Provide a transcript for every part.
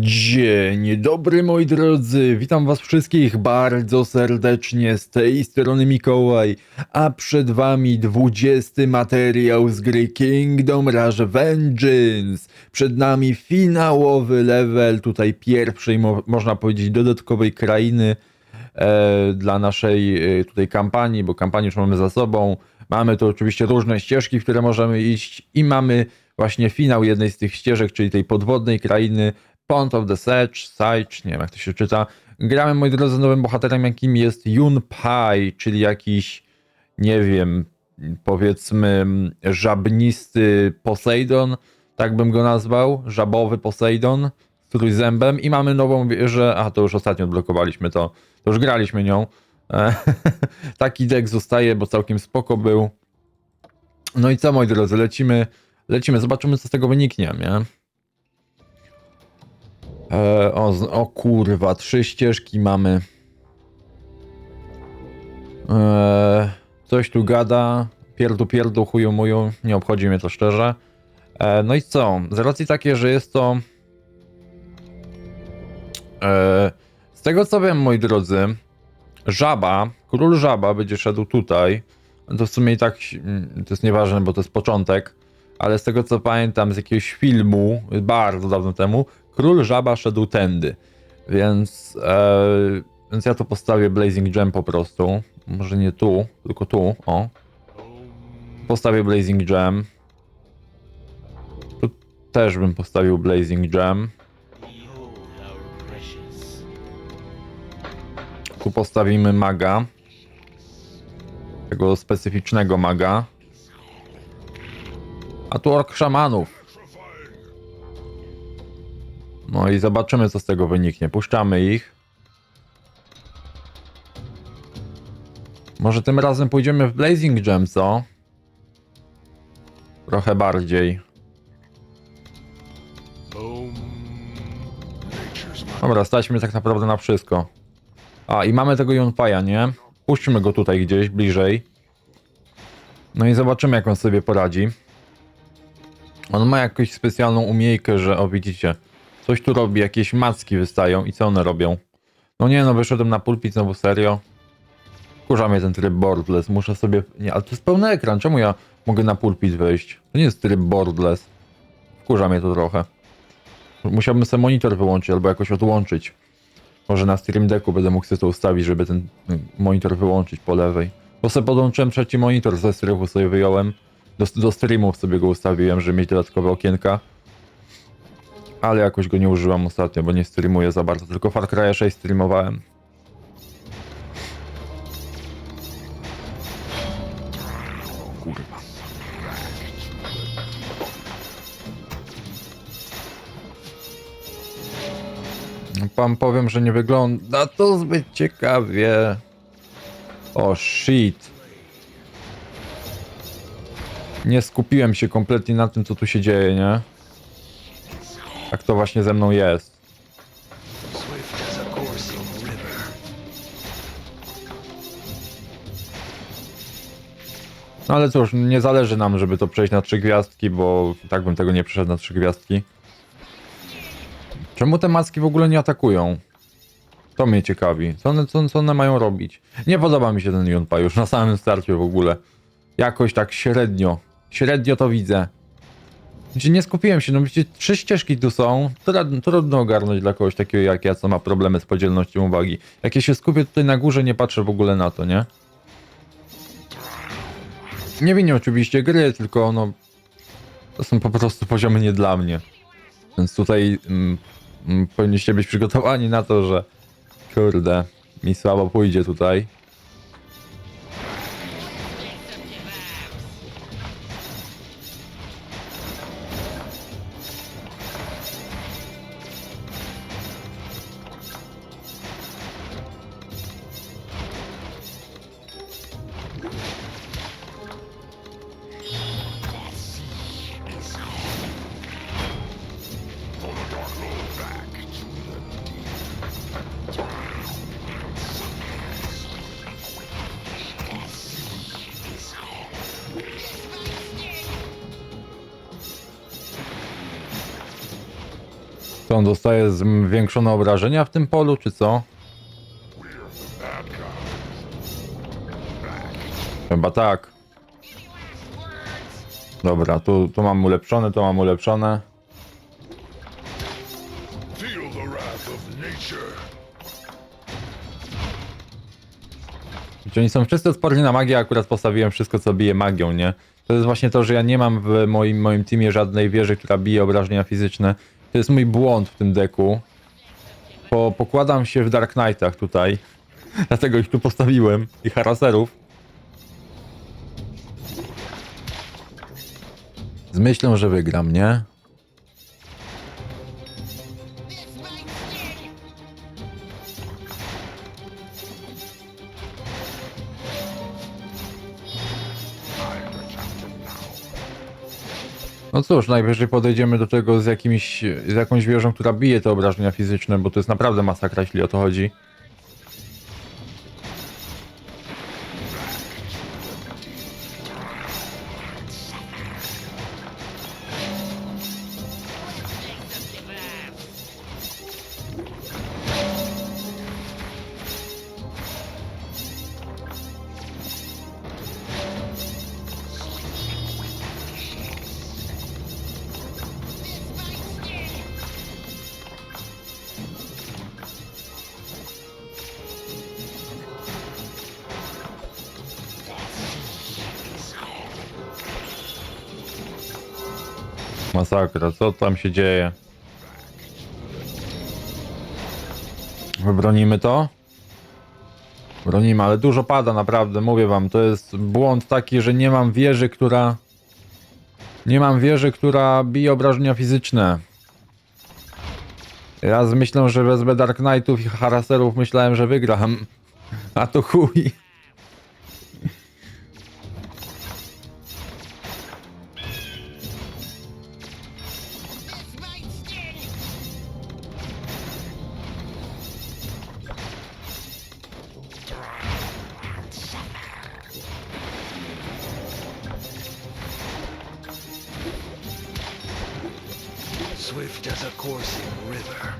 Dzień dobry moi drodzy, witam was wszystkich bardzo serdecznie z tej strony Mikołaj, a przed wami 20 materiał z gry Kingdom Rush Vengeance. Przed nami finałowy level tutaj pierwszej, mo można powiedzieć dodatkowej krainy e, dla naszej e, tutaj kampanii, bo kampanię już mamy za sobą. Mamy tu oczywiście różne ścieżki, w które możemy iść i mamy właśnie finał jednej z tych ścieżek, czyli tej podwodnej krainy Pond of the Sage, Sage, nie wiem jak to się czyta. Gramy, moi drodzy, nowym bohaterem, jakim jest Yun Pai, czyli jakiś, nie wiem, powiedzmy żabnisty Poseidon, tak bym go nazwał, żabowy Poseidon z trójzębem i mamy nową wieżę, a to już ostatnio odblokowaliśmy to, to już graliśmy nią. Taki deck zostaje, bo całkiem spoko był. No i co, moi drodzy, lecimy, lecimy, zobaczymy co z tego wyniknie, nie? E, o, o kurwa, trzy ścieżki mamy. E, coś tu gada. Pierdu, pierdu, chuju, muju. Nie obchodzi mnie to szczerze. E, no i co? Z racji takiej, że jest to. Z tego co wiem, moi drodzy, żaba, król żaba będzie szedł tutaj. To w sumie i tak to jest nieważne, bo to jest początek. Ale z tego co pamiętam z jakiegoś filmu, bardzo dawno temu, król żaba szedł tędy. Więc, e, więc ja to postawię Blazing Gem po prostu. Może nie tu, tylko tu, o. Postawię Blazing Gem. Tu też bym postawił Blazing Gem. Tu postawimy maga. Tego specyficznego maga. A tu ork szamanów. No i zobaczymy, co z tego wyniknie. Puszczamy ich. Może tym razem pójdziemy w Blazing Gem, co? Trochę bardziej. Dobra, staćmy tak naprawdę na wszystko. A, i mamy tego Junpaja, nie? Puśćmy go tutaj gdzieś, bliżej. No i zobaczymy, jak on sobie poradzi. On ma jakąś specjalną umiejkę, że o widzicie, coś tu robi, jakieś macki wystają i co one robią? No nie no, wyszedłem na pulpit znowu serio. Kurza mnie ten tryb boardless, muszę sobie... Nie, ale to jest pełny ekran, czemu ja mogę na pulpit wejść? To nie jest tryb boardless. Wkurza mnie to trochę. Musiałbym sobie monitor wyłączyć albo jakoś odłączyć. Może na Stream Decku będę mógł sobie to ustawić, żeby ten monitor wyłączyć po lewej. Bo sobie podłączyłem trzeci monitor ze strychu, sobie wyjąłem. Do, do streamów sobie go ustawiłem, żeby mieć dodatkowe okienka. Ale jakoś go nie użyłam ostatnio, bo nie streamuję za bardzo. Tylko Far Cry 6 streamowałem. Kurwa. No, Pan powiem, że nie wygląda to zbyt ciekawie. O shit. Nie skupiłem się kompletnie na tym, co tu się dzieje, nie? Tak to właśnie ze mną jest. No ale cóż, nie zależy nam, żeby to przejść na trzy gwiazdki, bo i tak bym tego nie przeszedł na trzy gwiazdki. Czemu te maski w ogóle nie atakują? To mnie ciekawi. Co one, co, co one mają robić? Nie podoba mi się ten Junpa już na samym starcie w ogóle. Jakoś tak średnio. Średnio to widzę. Znaczy nie skupiłem się, no wiecie, trzy ścieżki tu są. Trudno, trudno ogarnąć dla kogoś takiego jak ja, co ma problemy z podzielnością uwagi. Jak ja się skupię tutaj na górze, nie patrzę w ogóle na to, nie? Nie winię oczywiście gry, tylko no... To są po prostu poziomy nie dla mnie. Więc tutaj mm, mm, powinniście być przygotowani na to, że kurde, mi słabo pójdzie tutaj. Co on dostaje zwiększone obrażenia w tym polu, czy co? Chyba tak. Dobra, tu, tu mam ulepszone, tu mam ulepszone. Gdzie oni są wszyscy odporni na magię, akurat postawiłem wszystko, co bije magią, nie? To jest właśnie to, że ja nie mam w moim, moim teamie żadnej wieży, która bije obrażenia fizyczne. To jest mój błąd w tym deku. Po, pokładam się w Dark Knightach tutaj. Dlatego ich tu postawiłem. I haraserów. Z myślą, że wygram, nie? No cóż, najwyżej podejdziemy do tego z jakimś, z jakąś wieżą, która bije te obrażenia fizyczne, bo to jest naprawdę masakra, jeśli o to chodzi. Masakra, co tam się dzieje? Wybronimy to? Bronimy, ale dużo pada, naprawdę, mówię wam, to jest błąd taki, że nie mam wieży, która... Nie mam wieży, która bije obrażenia fizyczne. Raz myślę, że wezmę Dark Knightów i Haraserów, myślałem, że wygram. A to chuj. Swift as a coursing river.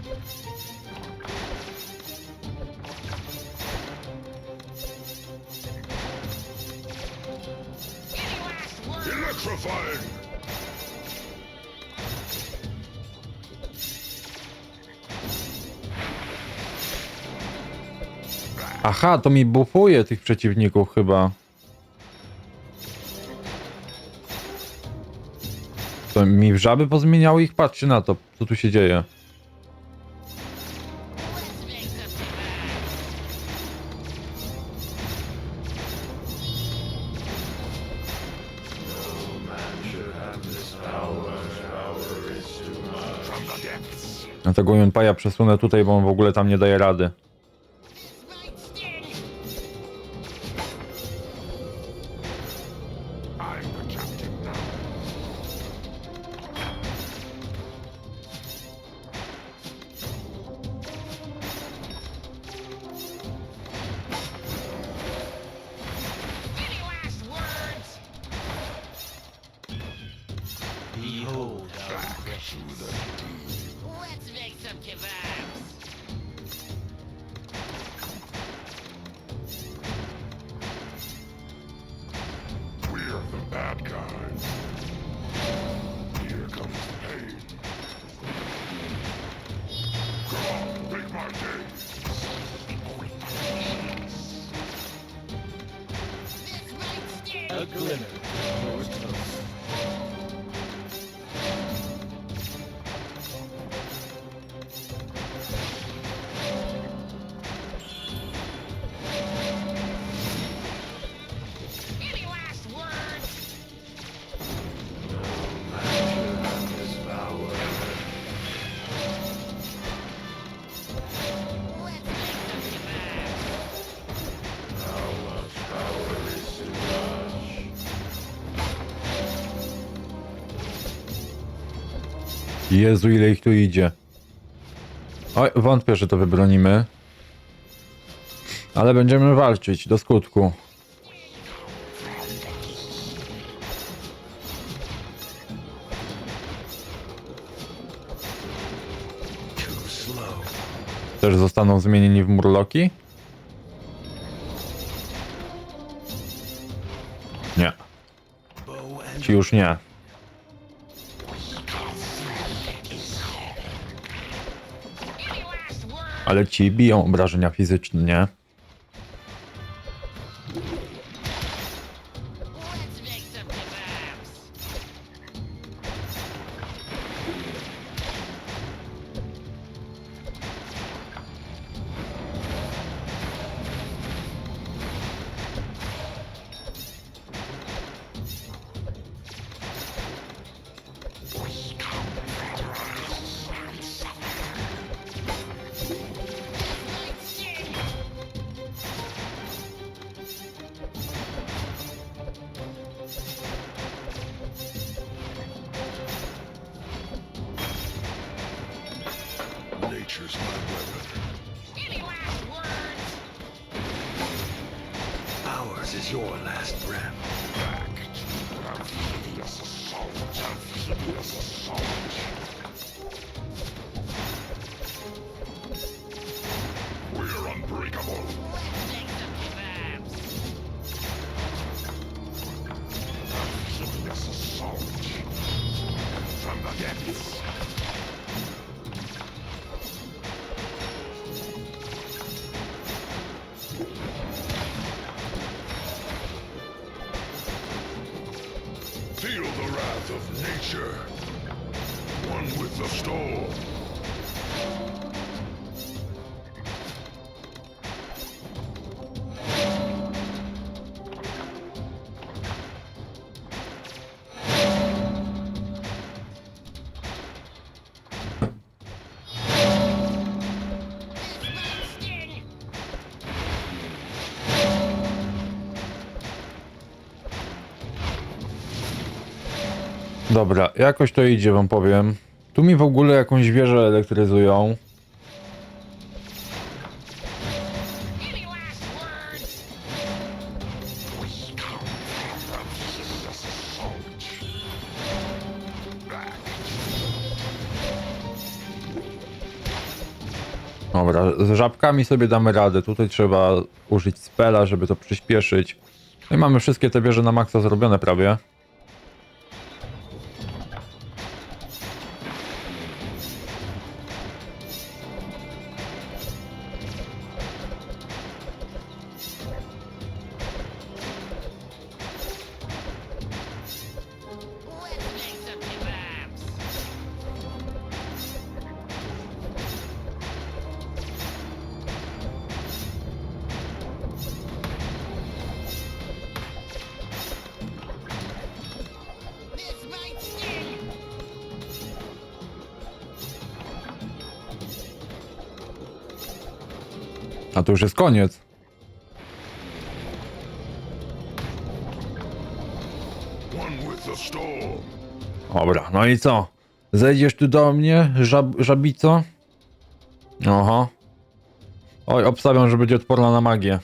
Electrifying! Aha, to mi bufuje tych przeciwników chyba. Mi żaby pozmieniały ich? Patrzcie na to, co tu się dzieje. Dlatego Junpaja przesunę tutaj, bo on w ogóle tam nie daje rady. Let's make some kebabs. Jezu, ile ich tu idzie. Oj, wątpię, że to wybronimy. Ale będziemy walczyć do skutku. Też zostaną zmienieni w murloki? Nie, ci już nie. Ale ci biją obrażenia fizyczne, nie? Dobra, jakoś to idzie, wam powiem. Tu mi w ogóle jakąś wieżę elektryzują. Dobra, z żabkami sobie damy radę. Tutaj trzeba użyć spela, żeby to przyspieszyć. No i mamy wszystkie te wieże na maksa zrobione prawie. A to już jest koniec. Dobra, no i co? Zejdziesz tu do mnie, żab żabico? Oho. Oj, obstawiam, że będzie odporna na magię.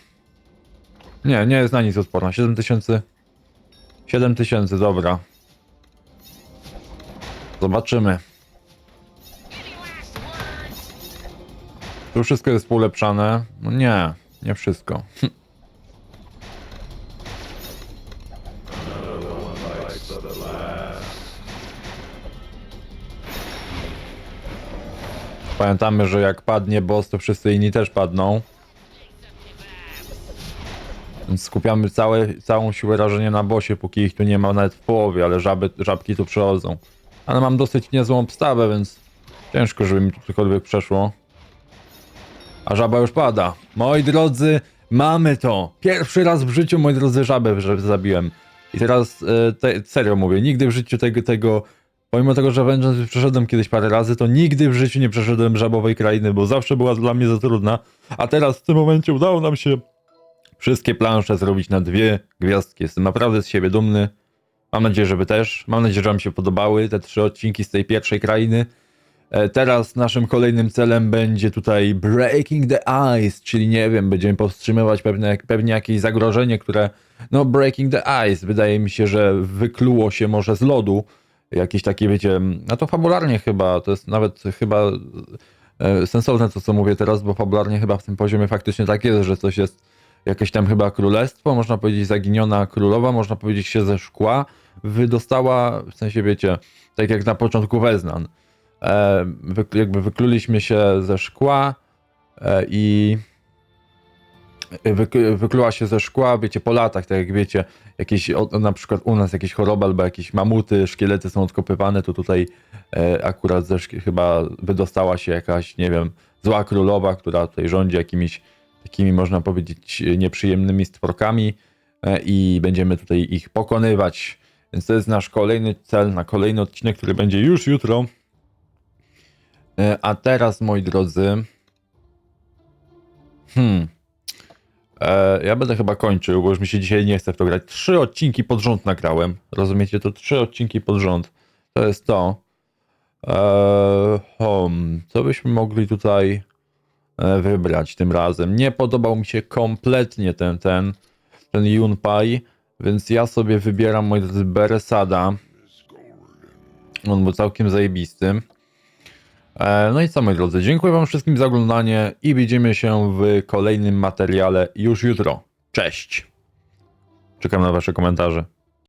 Nie, nie jest na nic odporna. 7000. 7000, dobra. Zobaczymy. Tu wszystko jest ulepszane. No nie, nie wszystko. Pamiętamy, że jak padnie boss, to wszyscy inni też padną. Więc skupiamy całe, całą siłę rażenia na bosie, póki ich tu nie ma nawet w połowie, ale żaby, żabki tu przychodzą. Ale mam dosyć niezłą obstawę, więc ciężko, żeby mi tu cokolwiek przeszło. A żaba już pada. Moi drodzy, mamy to. Pierwszy raz w życiu, moi drodzy, żabę że zabiłem. I teraz e, te, serio mówię, nigdy w życiu tego, tego, pomimo tego, że Vengeance przeszedłem kiedyś parę razy, to nigdy w życiu nie przeszedłem żabowej krainy, bo zawsze była dla mnie za trudna. A teraz w tym momencie udało nam się wszystkie plansze zrobić na dwie gwiazdki. Jestem naprawdę z siebie dumny. Mam nadzieję, że wy też. Mam nadzieję, że wam się podobały te trzy odcinki z tej pierwszej krainy. E, Teraz naszym kolejnym celem będzie tutaj Breaking the Ice, czyli nie wiem, będziemy powstrzymywać pewne, pewnie jakieś zagrożenie, które, no Breaking the Ice, wydaje mi się, że wykluło się może z lodu, jakieś takie, wiecie, no to fabularnie chyba, to jest nawet chyba e, sensowne to, co mówię teraz, bo fabularnie chyba w tym poziomie faktycznie tak jest, że coś jest jakieś tam chyba królestwo, można powiedzieć zaginiona królowa, można powiedzieć się ze szkła, wydostała, w sensie wiecie, tak jak na początku Weznan. E, jakby wykluliśmy się ze szkła e, i wyk, wykluła się ze szkła, wiecie, po latach, tak jak wiecie, jakieś, na przykład u nas jakieś choroby albo jakieś mamuty, szkielety są odkopywane, to tutaj e, akurat ze chyba wydostała się jakaś, nie wiem, zła królowa, która tutaj rządzi jakimiś takimi, można powiedzieć, nieprzyjemnymi stworkami i będziemy tutaj ich pokonywać. Więc to jest nasz kolejny cel na kolejny odcinek, który będzie już jutro. E, A teraz, moi drodzy. Hmm. E, ja będę chyba kończył, bo już mi się dzisiaj nie chce w to grać. Trzy odcinki pod rząd nagrałem. Rozumiecie? To trzy odcinki pod rząd. To jest to. E, home. Co byśmy mogli tutaj e, wybrać tym razem? Nie podobał mi się kompletnie ten, ten, ten Yunpai, więc ja sobie wybieram, moi drodzy, Beresada. On był całkiem zajebisty. E, No i co moi drodzy, dziękuję wam wszystkim za oglądanie i widzimy się w kolejnym materiale już jutro. Cześć! Czekam na wasze komentarze.